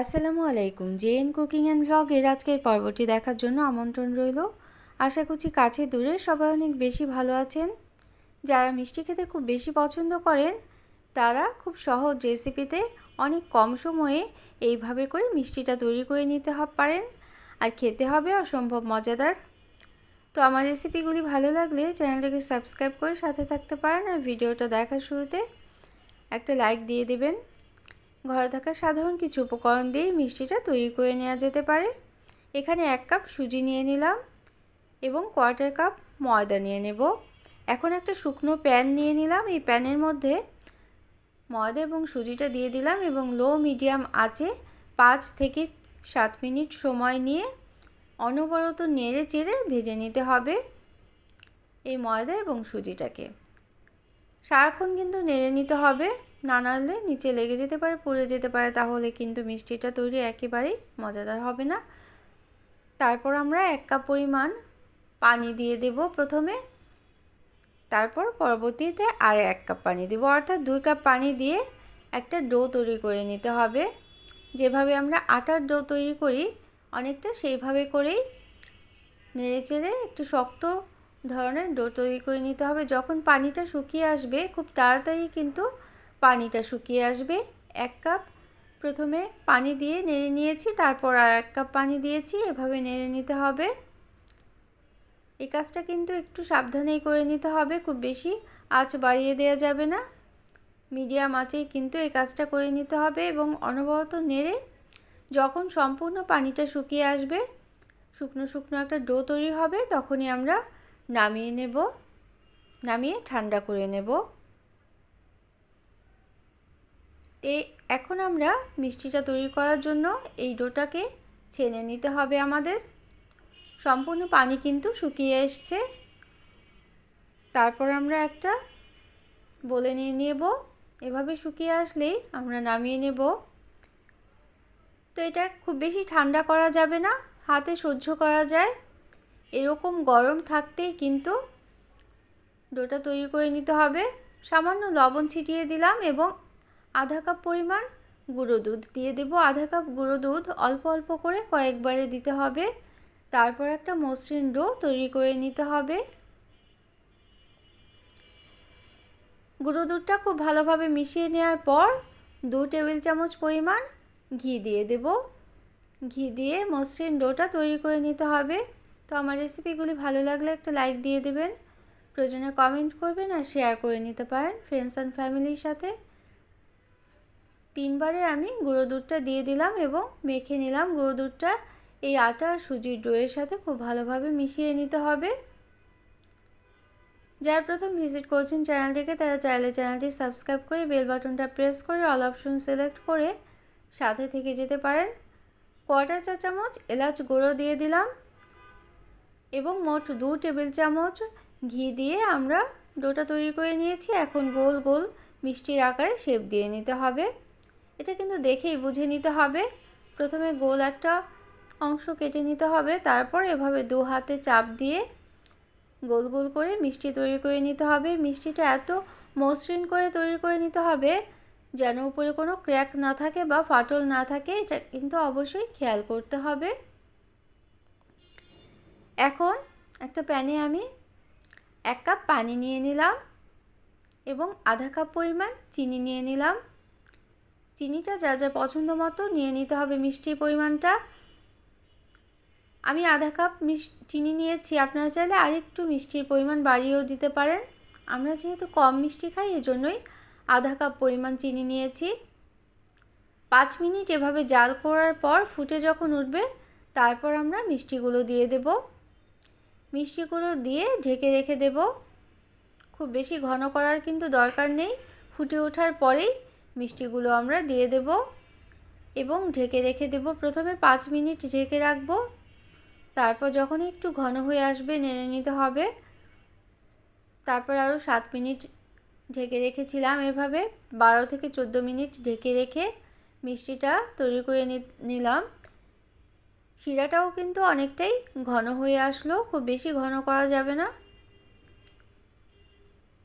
আসসালামু আলাইকুম। JN cooking and ব্লগের আজকের পর্বটি দেখার জন্য আমন্ত্রণ রইল। আশা করছি কাছে দূরে সবাই অনেক বেশি ভালো আছেন। যারা মিষ্টি খেতে খুব বেশি পছন্দ করেন, তারা খুব সহজ রেসিপিতে অনেক কম সময়ে এইভাবে করে মিষ্টিটা তৈরি করে নিতে পারেন আর খেতে হবে অসম্ভব মজাদার। তো আমার রেসিপিগুলি ভালো লাগলে চ্যানেলটাকে সাবস্ক্রাইব করে সাথে থাকতে পারেন আর ভিডিওটা দেখার শুরুতে একটা লাইক দিয়ে দেবেন। ঘরে থাকা সাধারণ কিছু উপকরণ দিয়েই মিষ্টিটা তৈরি করে নেওয়া যেতে পারে। এখানে এক কাপ সুজি নিয়ে নিলাম এবং কোয়ার্টার কাপ ময়দা নিয়ে নেব। এখন একটা শুকনো প্যান নিয়ে নিলাম। এই প্যানের মধ্যে ময়দা এবং সুজিটা দিয়ে দিলাম এবং লো, মিডিয়াম আঁচে পাঁচ থেকে সাত মিনিট সময় নিয়ে অনবরত নেড়ে চেড়ে ভেজে নিতে হবে এই ময়দা এবং সুজিটাকে। সারাক্ষণ কিন্তু নেড়ে নিতে হবে। না নাড়লে নিচে লেগে যেতে পারে, পুড়ে যেতে পারে, তাহলে কিন্তু মিষ্টিটা তৈরি একেবারেই মজাদার হবে না। তারপর আমরা এক কাপ পরিমাণ পানি দিয়ে দেব প্রথমে। তারপর পরবর্তীতে আর এক কাপ পানি দেবো। অর্থাৎ দুই কাপ পানি দিয়ে একটা ডো তৈরি করে নিতে হবে। যেভাবে আমরা আটার ডো তৈরি করি, অনেকটা সেইভাবে করেই নেড়ে চেড়ে একটু শক্ত ধরনের ডো তৈরি করে নিতে হবে। যখন পানিটা শুকিয়ে আসবে, খুব তাড়াতাড়ি কিন্তু পানিটা শুকিয়ে আসবে। এক কাপ প্রথমে পানি দিয়ে নেড়ে নিয়েছি, তারপর আর এক কাপ পানি দিয়েছি, এভাবে নেড়ে নিতে হবে। এই কাজটা কিন্তু একটু সাবধানেই করে নিতে হবে, খুব বেশি আঁচ বাড়িয়ে দেওয়া যাবে না। মিডিয়াম আঁচেই কিন্তু এই কাজটা করে নিতে হবে এবং অনবরত নেড়ে যখন সম্পূর্ণ পানিটা শুকিয়ে আসবে, শুকনো শুকনো একটা ডো তৈরি হবে, তখনই আমরা নামিয়ে নেব, নামিয়ে ঠান্ডা করে নেব। তে এখন আমরা মিষ্টিটা তৈরি করার জন্য এই ডোটাকে ছেনে নিতে হবে আমাদের। সম্পূর্ণ পানি কিন্তু শুকিয়ে এসছে। তারপর আমরা একটা বলে নিয়ে নেব। এভাবে শুকিয়ে আসলেই আমরা নামিয়ে নেব। তো এটা খুব বেশি ঠান্ডা করা যাবে না, হাতে সহ্য করা যায়। এরকম গরম থাকতেই কিন্তু ডোটা তৈরি করে নিতে হবে। সামান্য লবণ ছিটিয়ে দিলাম এবং আধা কাপ পরিমাণ গুঁড়ো দুধ। দিয়ে দেব আধা কাপ গুঁড়ো দুধ। অল্প অল্প করে কয়েকবারে দিতে হবে। তারপর একটা মসৃণ ডো তৈরি করে নিতে হবে। গুঁড়ো দুধটা খুব ভালোভাবে মিশিয়ে নেওয়ার পর দু টেবিল চামচ পরিমাণ ঘি দিয়ে দেব। ঘি দিয়ে মসৃণ ডোটা তৈরি করে নিতে হবে। তো আমার রেসিপিগুলি ভালো লাগলে একটা লাইক দিয়ে দেবেন। প্রয়োজনে কমেন্ট করবেন আর শেয়ার করে নিতে পারেন ফ্রেন্ডস অ্যান্ড ফ্যামিলির সাথে। তিনবারে আমি গুঁড়ো দুধটা দিয়ে দিলাম এবং মেখে নিলাম গুঁড়ো দুধটা। এই আটা সুজির ডোয়ের সাথে খুব ভালোভাবে মিশিয়ে নিতে হবে। যারা প্রথম ভিজিট করছেন চ্যানেলটিকে তারা চাইলে চ্যানেলটি সাবস্ক্রাইব করে বেল বাটনটা প্রেস করে অল অপশন সিলেক্ট করে সাথে থেকে যেতে পারেন। কোয়ার্টার চা চামচ এলাচ গুঁড়ো দিয়ে দিলাম এবং মোট দু টেবিল চামচ ঘি দিয়ে আমরা ডোটা তৈরি করে নিয়েছি। এখন গোল গোল মিষ্টির আকারে শেপ দিয়ে নিতে হবে। এটা কিন্তু দেখেই বুঝে নিতে হবে। প্রথমে গোল একটা অংশ কেটে নিতে হবে, তারপর এভাবে দু হাতে চাপ দিয়ে গোল গোল করে মিষ্টি তৈরি করে নিতে হবে। মিষ্টিটা এত মসৃণ করে তৈরি করে নিতে হবে যেন উপরে কোনো ক্র্যাক না থাকে বা ফাটল না থাকে, এটা কিন্তু অবশ্যই খেয়াল করতে হবে। এখন একটা প্যানে আমি এক কাপ পানি নিয়ে নিলাম এবং আধা কাপ পরিমাণ চিনি নিয়ে নিলাম। চিনিটা যা যা পছন্দ মতো নিয়ে নিতে হবে মিষ্টির পরিমাণটা। আমি আধা কাপ চিনি নিয়েছি, আপনারা চাইলে আরেকটু মিষ্টির পরিমাণ বাড়িয়েও দিতে পারেন। আমরা যেহেতু কম মিষ্টি খাই, এজন্যই আধা কাপ পরিমাণ চিনি নিয়েছি। পাঁচ মিনিট এভাবে জাল করার পর ফুটে যখন উঠবে, তারপর আমরা মিষ্টিগুলো দিয়ে দেব। মিষ্টিগুলো দিয়ে ঢেকে রেখে দেব। খুব বেশি ঘন করার কিন্তু দরকার নেই। ফুটে ওঠার পরেই মিষ্টিগুলো আমরা দিয়ে দেব এবং ঢেকে রেখে দেব। প্রথমে পাঁচ মিনিট ঢেকে রাখব। তারপর যখন একটু ঘন হয়ে আসবে, নেড়ে নিতে হবে। তারপর আরও সাত মিনিট ঢেকে রেখেছিলাম। এভাবে বারো থেকে চোদ্দ মিনিট ঢেকে রেখে মিষ্টিটা তৈরি করে নিলাম। শিরাটাও কিন্তু অনেকটাই ঘন হয়ে আসলো। খুব বেশি ঘন করা যাবে না।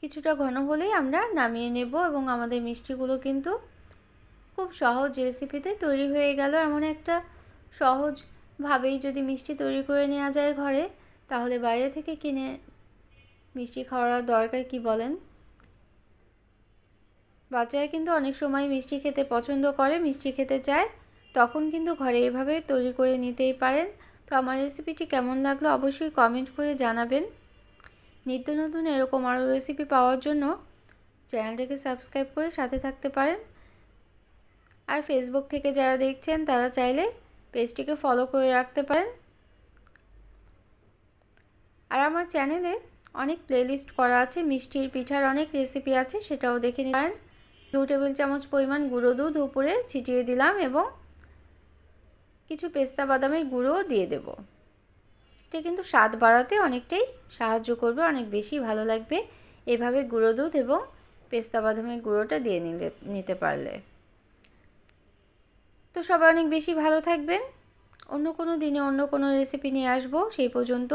কিছুটা ঘন হলেই আমরা নামিয়ে নেব এবং আমাদের মিষ্টিগুলো কিন্তু খুব সহজ রেসিপিতে তৈরি হয়ে গেল। এমন একটা সহজভাবেই যদি মিষ্টি তৈরি করে নেওয়া যায় ঘরে, তাহলে বাইরে থেকে কিনে মিষ্টি খাওয়ার দরকার কি বলেন? বাচ্চারা কিন্তু অনেক সময় মিষ্টি খেতে পছন্দ করে, মিষ্টি খেতে চায়। তখন কিন্তু ঘরে এভাবে তৈরি করে নিতেই পারেন। তো আমার রেসিপিটি কেমন লাগল অবশ্যই কমেন্ট করে জানাবেন। নিত্য নতুন এরকম আরও রেসিপি পাওয়ার জন্য চ্যানেলটাকে সাবস্ক্রাইব করে সাথে থাকতে পারেন। আর ফেসবুক থেকে যারা দেখছেন, তারা চাইলে পেজটিকে ফলো করে রাখতে পারেন। আর আমার চ্যানেলে অনেক প্লেলিস্ট করা আছে, মিষ্টির পিঠার অনেক রেসিপি আছে, সেটাও দেখে নিতে পারেন। দু টেবিল চামচ পরিমাণ গুঁড়ো দুধ উপরে ছিটিয়ে দিলাম এবং কিছু পেস্তা বাদামের গুঁড়োও দিয়ে দেব। এটা কিন্তু স্বাদ বাড়াতে অনেকটাই সাহায্য করবে, অনেক বেশি ভালো লাগবে। এভাবে গুঁড়ো দুধ এবং পেস্তা বাদামের গুঁড়োটা দিয়ে নিলে, নিতে পারলে। তো সবাই অনেক বেশি ভালো থাকবেন। অন্য কোনো দিনে অন্য কোনো রেসিপি নিয়ে আসব, সেই পর্যন্ত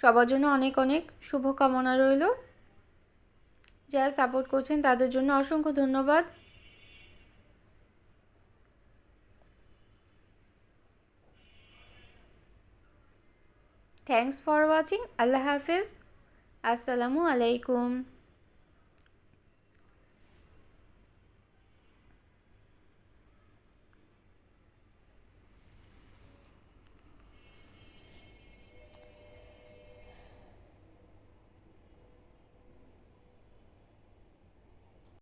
সবার জন্য অনেক অনেক শুভকামনা রইল। যারা সাপোর্ট করছেন তাদের জন্য অসংখ্য ধন্যবাদ। থ্যাংকস ফর ওয়াচিং আল্লাহ হাফিজ আসসালামু আলাইকুম